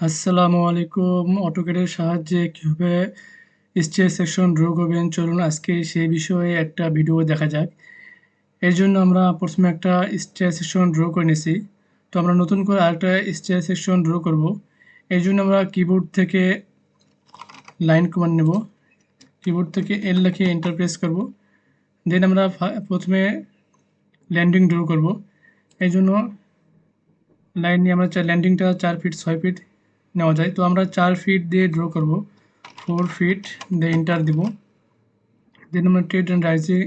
আসসালামু আলাইকুম। অটোকেটের সাহায্যে কীভাবে স্টেজ সেকশন ড্র করবেন চলুন আজকে সেই বিষয়ে একটা ভিডিও দেখা যাক। এর জন্য আমরা প্রথমে একটা স্টেজ সেকশন ড্র করে নিয়েছি তো আমরা নতুন করে আরেকটা স্টেজ সেকশন ড্র করব। এই জন্য আমরা কিবোর্ড থেকে লাইন কমান্ড নেব। কিবোর্ড থেকে এল লিখে এন্টার প্রেস করব। দেন আমরা প্রথমে ল্যান্ডিং ড্র করব। এই জন্য লাইন নিয়ে আমরা ল্যান্ডিংটা চার ফিট ছয় ফিট নেওয়া যায়। তো আমরা চার ফিট দিয়ে ড্র করব। ফোর ফিট দিয়ে ইন্টার দিব। দেন আমরা ট্রেড অ্যান্ড রাইজে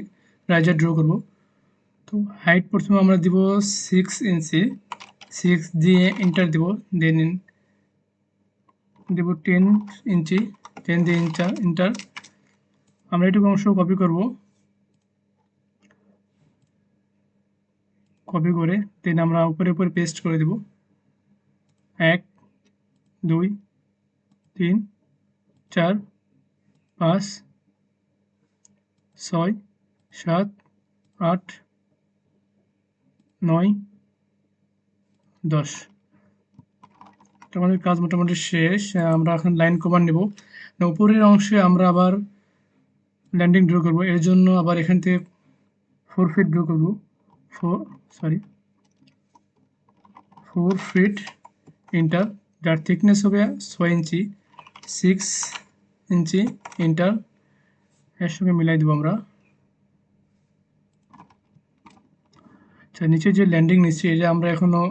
রাইজার ড্র করব। তো হাইট প্রথমে আমরা দিব সিক্স ইঞ্চি সিক্স দিয়ে ইন্টার দিব। দেন দেব টেন ইঞ্চি টেন দিয়ে ইন্টার ইন্টার আমরা এটুকু অংশ কপি করব। কপি করে দেন আমরা উপরে উপরে পেস্ট করে দেব। এক দুই, তিন, চার, পাঁচ, ছয়, সাত, আট, নয়, দশ। আমাদের কাজ মোটামুটি শেষ। আমরা এখন লাইন কভার নেব। উপরের অংশে আমরা আবার ল্যান্ডিং ড্র করব। এর জন্য আবার এখান থেকে ফোর ফিট ড্র করব। Four sorry four feet enter যার থিকনেস হবে ছয় ইঞ্চি সিক্স ইঞ্চি ইন্টার এর সঙ্গে মিলাই দেবো আমরা। আচ্ছা নিচে যে ল্যান্ডিং নিচ্ছি এটা আমরা এখনও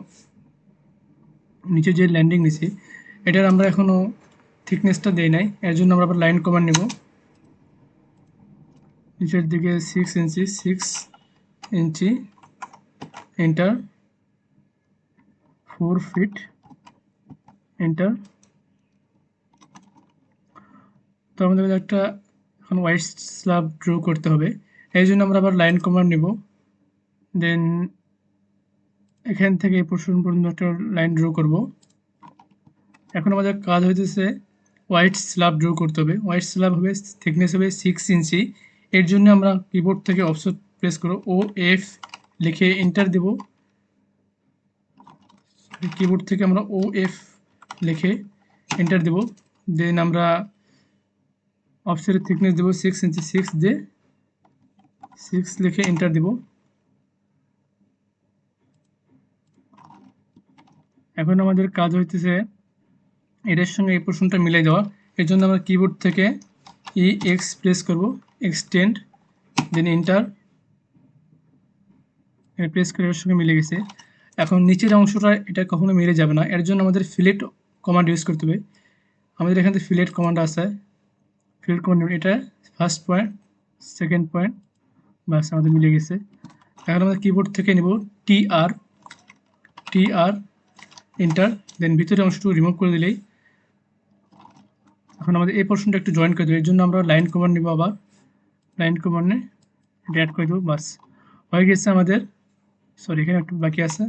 নিচে যে ল্যান্ডিং নিছি এটার আমরা এখনও থিকনেসটা দেই নাই, এর জন্য আমরা আবার লাইন কমান্ড নেব। নিচের দিকে six inch six inch enter four feet enter তো আমাদের একটা এখন হোয়াইট স্ল্যাব ড্র করতে হবে। এই জন্য আমরা আবার লাইন কমান্ড নেব। দেন এখান থেকে পোর্শন পর্যন্ত একটা লাইন ড্র করব। এখন আমাদের কাজ হইতেছে হোয়াইট স্ল্যাব ড্র করতে হবে। হোয়াইট স্ল্যাব হবে থিকনেস হবে সিক্স ইঞ্চি এর জন্য আমরা কিবোর্ড থেকে অপশন প্রেস করব। ও এফ লিখে এন্টার দেব। কিবোর্ড থেকে আমরা ও এফ লিখে এন্টার দেব। দেন আমরা অফসেটের থিকনেস দেবো সিক্স ইঞ্চি সিক্স দিয়ে সিক্স লিখে এন্টার দেব। এখন আমাদের কাজ হইতেছে এটার সঙ্গে এই পোর্শনটা মিলে দেওয়া। এর জন্য আমরা কিবোর্ড থেকে ই এক্স প্রেস করব এক্সটেন্ড দেন এন্টার প্রেস করে এর সঙ্গে মিলে গেছে। এখন নিচের অংশটা এটা কখনো মিলে যাবে না। এর জন্য আমাদের ফিলেট কমান্ড ইউজ করতে হবে। আমাদের এখানে ফিলেট কমান্ড আছে ফিলেট কমান্ড এটা ফার্স্ট পয়েন্ট সেকেন্ড পয়েন্ট বাস আমাদের মিলে গেছে। এখন আমাদের কিবোর্ড থেকে নেব টি আর টি আর এন্টার দেন ভিতরে অংশটুকু রিমুভ করে দিলেই এখন আমাদের এই পোর্শনটা একটু জয়েন করে দেবো। এর জন্য আমরা লাইন কমান্ড নেব আবার। লাইন কমান্ডে এটা অ্যাড করে দেবো বাস হয়ে গেছে আমাদের সরি এখানে একটু বাকি আছে।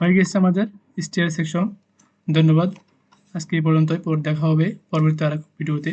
হয়ে গেছে আমাদের স্টেয়ার সেকশন। ধন্যবাদ। আজকে এই পর্যন্তই। পর দেখা হবে পরবর্তী আর ভিডিওতে।